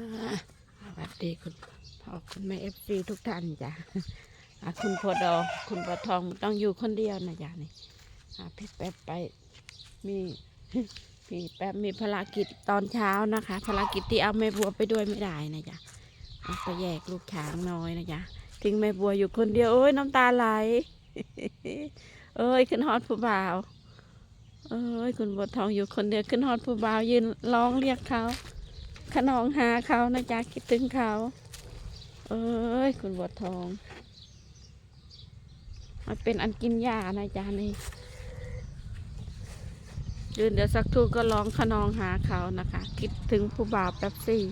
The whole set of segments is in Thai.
สวัสดีคุณพ่อคุณแม่เอฟซีทุกท่านจ้ะอ่าคุณพอดอคุณปอทองต้องอยู่คนเดียวนะจ้ะนี่พี่แป๊บไปมีพี่แป๊บมีภารกิจตอนเช้านะคะภารกิจที่เอาแม่บัวไปด้วยไม่ได้นะจ๊ะไปแยกลูกช้างน้อยนะจ๊ะทิ้งแม่บัวอยู่คนเดียวโอ้ยน้ำตาไหลเอ้ยขึ้นฮอดผู้บ่าวเอ้ยคุณบัวทองอยู่คนเดียวขึ้นฮอดผู้บ่าวยืนร้องเรียกเขา ขนองหาเขานะจ๊ะคิดถึงเขา เอ้ย คุณบัวทอง มันเป็นอันกินยานะจ๊ะนี่ยืนเดี๋ยวสักทูก็ร้องขนองหาเขานะคะ คิดถึงผู้บ่าวแป๊บซี่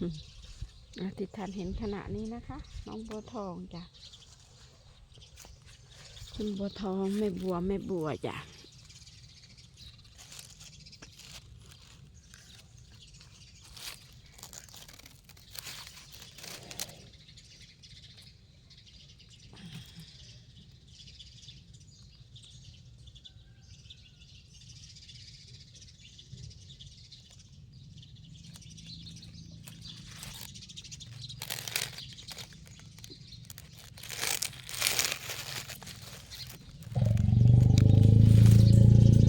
อะที่ท่านเห็นขณะนี้นะคะ น้องบัวทองจ้ะคุณบัวทองแม่บัวแม่บัวจ้ะ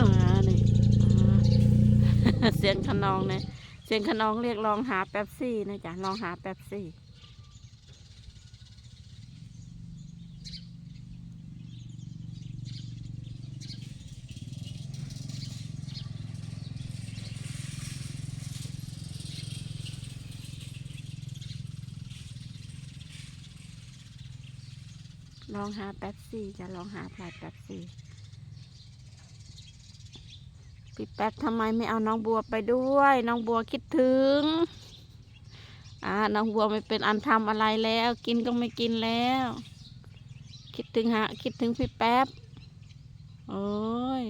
อ่านี่อ่า เสียงขนองเนี่ยเสียงขนองเรียกร้องหาแป๊บซี่นะจ๊ะลองหาแป๊บซี่ลองหาแป๊บซี่จะลองหาพลายแป๊บซี่ พี่ แป๊บทำไมไม่เอาน้องบัวไปด้วย น้องบัวคิดถึง อ่า น้องบัวไม่เป็นอันทำอะไรแล้ว กินก็ไม่กินแล้ว คิดถึงฮะ คิดถึงพี่แป๊บ โอ้ย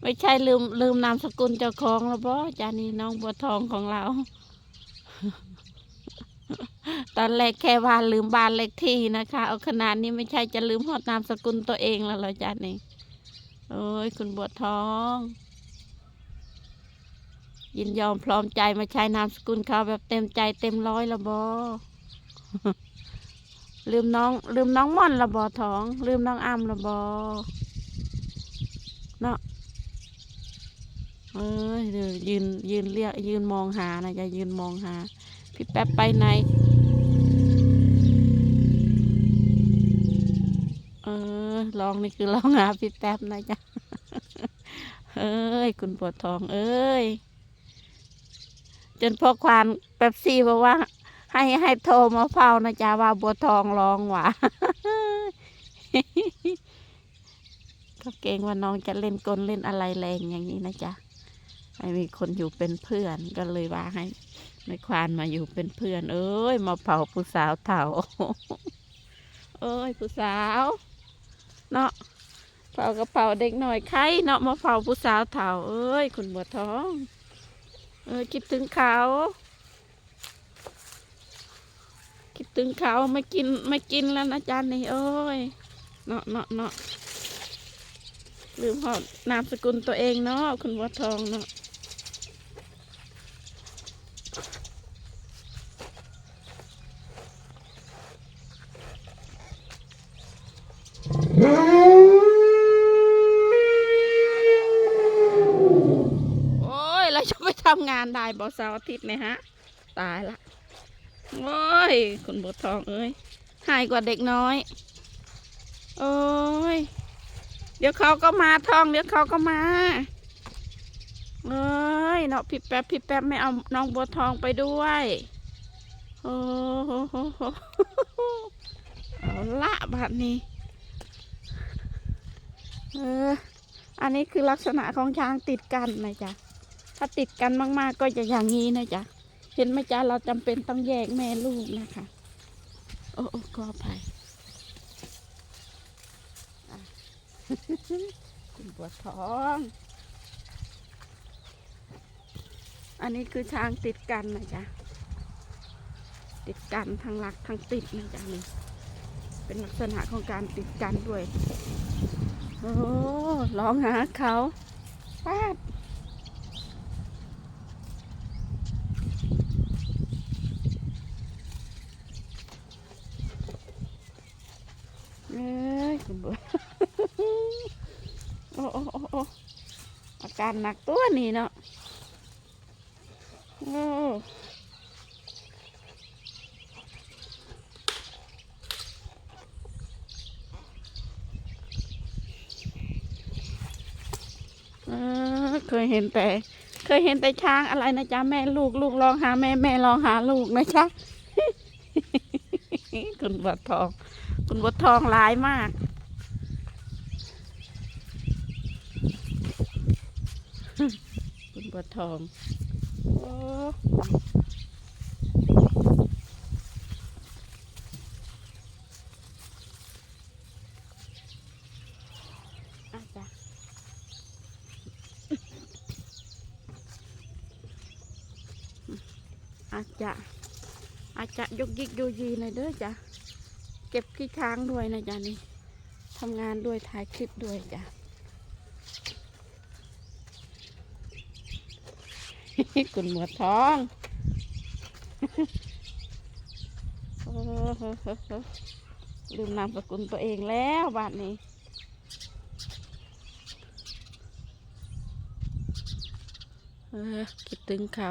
ไม่ใช่ลืมลืมนามสกุลเจ้าของแล้วบ่จานี่น้องบัวทองของเรา ตอนแรกแค่ว่าลืมบ้านเลขที่นะคะ เอาขนาดนี้ไม่ใช่จะลืมฮอดนามสกุลตัวเองแล้วเหรอจานี่โอ้ย คุณบัวทอง ยินยอมพร้อมใจมาใช้นามสกุลเขาแบบเต็มใจเต็มร้อยละบอลืมน้อง ลืมน้องม่อนละบอทอง ลืมน้องอ้ำละบอเนาะเอ้ยเดี๋ยวยืนยืนเรียกยืนมองหานะจะยืนมองหา พี่แป๊บไปไหนเออลองนี่คือลองหาพี่แป๊บนะจ๊ะเอ้ย คุณปวดท้อง เอ้ย นพ่อควานแป๊บซี่บอกว่า ให้ให้โทรมาเฝ้านะจ๊ะว่าบัวทองร้องหว่าก็เกรงว่าน้องจะเล่นกลเล่นอะไรแรงอย่างนี้นะจ๊ะให้มีคนอยู่เป็นเพื่อนก็เลยว่าให้ไม่ควานมาอยู่เป็นเพื่อน เอ้ย มาเผาผู้สาวเถ่าเอ้ยผู้สาว เนาะเผากระเป๋าเด็กหน่อยใครเนาะมาเผาผู้สาวเถ่าเอ้ย คุณบัวทอง เออคิดถึงเขา คิดถึงเขาไม่กินไม่กินแล้วนะจานนี่เอ้ยเนาะเนาะเนาะลืมหอดนามสกุลตัวเองเนาะคุณบัวทองเนาะโอ้ยเราจะไปทำงานได้บอเสาร์อาทิตย์เนี่ยฮะ ตายละโอ้ยคุณบัวทองเอ้ยหายกว่าเด็กน้อย โอ้ย เดี๋ยวเขาก็มาทอง เดี๋ยวเขาก็มาเอ้ยเนาะพี่แป๊บพี่แป๊บไม่เอาน้องบัวทองไปด้วยโอ้โหโหโหเอาละบัดนี้เอออันนี้คือลักษณะของช้างติดกันนะจ๊ะ ถ้าติดกันมากๆก็จะอย่างนี้นะจ๊ะ เห็นไหมจ๊ะเราจำเป็นต้องแยกแม่ลูกนะคะ โอ้โอ้ขออภัยคุณปวดท้อง อันนี้คือช้างติดกันนะจ๊ะ ติดกันทั้งหลักทั้งติดนะจ๊ะนี่ เป็นลักษณะของการติดกันด้วย โอ้ร้องหาเขาป้าดเอ้ย คุณบโอ้โอ้โอ้โอ้อาการหนักตัวนี่เนาะโอ้เออเคยเห็นแต่ เคยเห็นแต่ช้างอะไรนะจ๊ะแม่ลูกลูกร้องหาแม่แม่ร้องหาลูกนะจ๊ะคุณบัวทอง คุณบัวทองร้ายมาก คุณบัวทองโอ้อาจจะอาจจะอาจจะยกยิกดูยีหน่อยเด้อจ้ะ เก็บขี้ช้างด้วยนะจ๊ะนี่ทำงานด้วยถ่ายคลิปด้วยจ้ะ คุณหมวดท้องลืมนามสกุลตัวเองแล้วบาทนี้คิดถึงเขา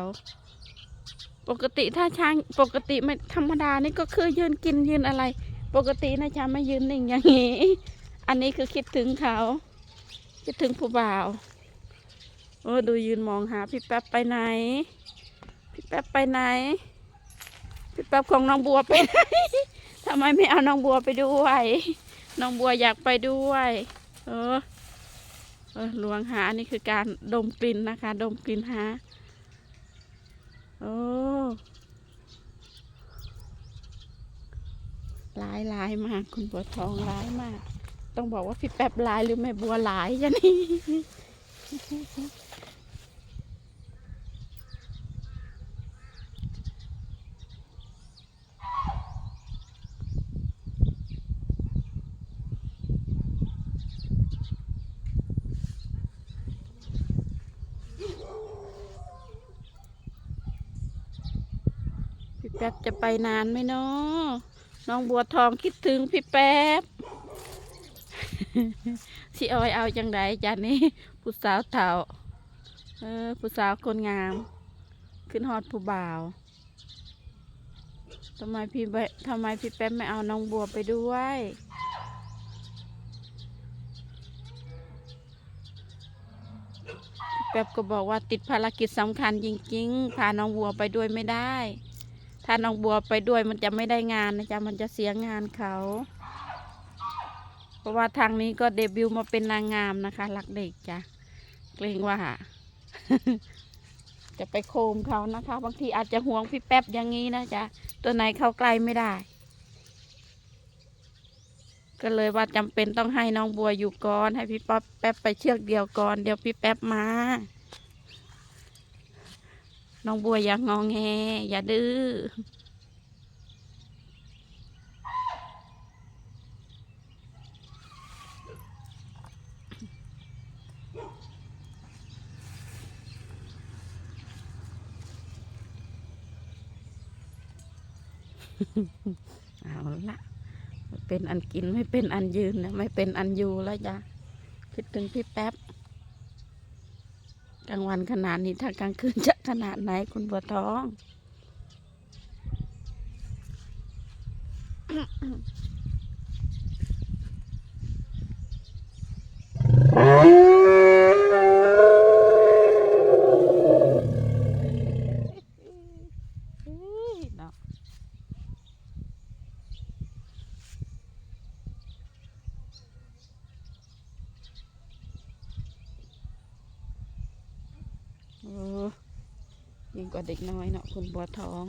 ปกติถ้าช้างปกติไม่ธรรมดานี่ก็คือยืนกินยืนอะไร ปกตินะช้างไม่ยืนนิ่งอย่างนี้ อันนี้คือคิดถึงเขา คิดถึงผู้บ่าว โอ้ดูยืนมองหาพี่แป๊บไปไหน พี่แป๊บไปไหน พี่แป๊บของน้องบัวไปไหนทำไมไม่เอาน้องบัวไปด้วยน้องบัวอยากไปด้วย เออเออลวงหานี่คือการดมกลิ่นนะคะ ดมกลิ่นหาโอ้ลายลายมากคุณบัวทองลายมาก ต้องบอกว่าพี่แป๊บลายหรือแม่บัวลายยะนี่ ป๊บจะไปนานไหมเนาะน้องบัวทองคิดถึงพี่แป๊บสิเอาไว้เอาจังไดจ้ะนี่ผู้สาวเถ่าเออผู้สาวคนงาม ขึ้นฮอดผู้บ่าวทำไมพี่ใบทำไมพี่แป๊บไม่เอาน้องบัวไปด้วยแป๊บก็บอกว่าติดภารกิจสำคัญจริงๆ พาน้องบัวไปด้วยไม่ได้ ถ้าน้องบัวไปด้วยมันจะไม่ได้งานนะจ๊ะมันจะเสียงานเขา เพราะว่าทางนี้ก็เดบิวต์มาเป็นนางงามนะคะรักเด็กจ้ะเกรงว่าจะไปโคมเขานะคะ บางทีอาจจะห่วงพี่แป๊บอย่างนี้นะจ๊ะตัวไหนเข้าใกล้ไม่ได้ ก็เลยว่าจำเป็นต้องให้น้องบัวอยู่ก่อน ให้พี่ป๊อปแป๊บไปเชือกเดียวก่อน เดี๋ยวพี่แป๊บมา น้องบัวอย่างงองแงอย่าดื้อเอาละเป็นอันกินไม่เป็นอันยืนนะไม่เป็นอันอยู่แล้วจ้ะคิดถึงพี่แป๊บ ลางวันขนาดนี้ถ้ากลางคืนจะขนาดไหนคุณบัวทองอ โอ้ ยิ่งกว่าเด็กน้อยเนาะคุณบัวทอง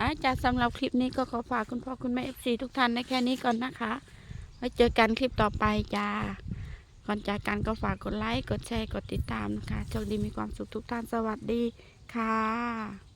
อาจารย์สำหรับคลิปนี้ก็ขอฝากคุณพ่อคุณแม่เอฟซีทุกท่านในแค่นี้ก่อนนะคะ ไว้เจอกันคลิปต่อไปจ้า ก่อนจากกันก็ฝากกดไลค์ กดแชร์ กดติดตามนะคะโชคดีมีความสุขทุกท่านสวัสดีค่ะ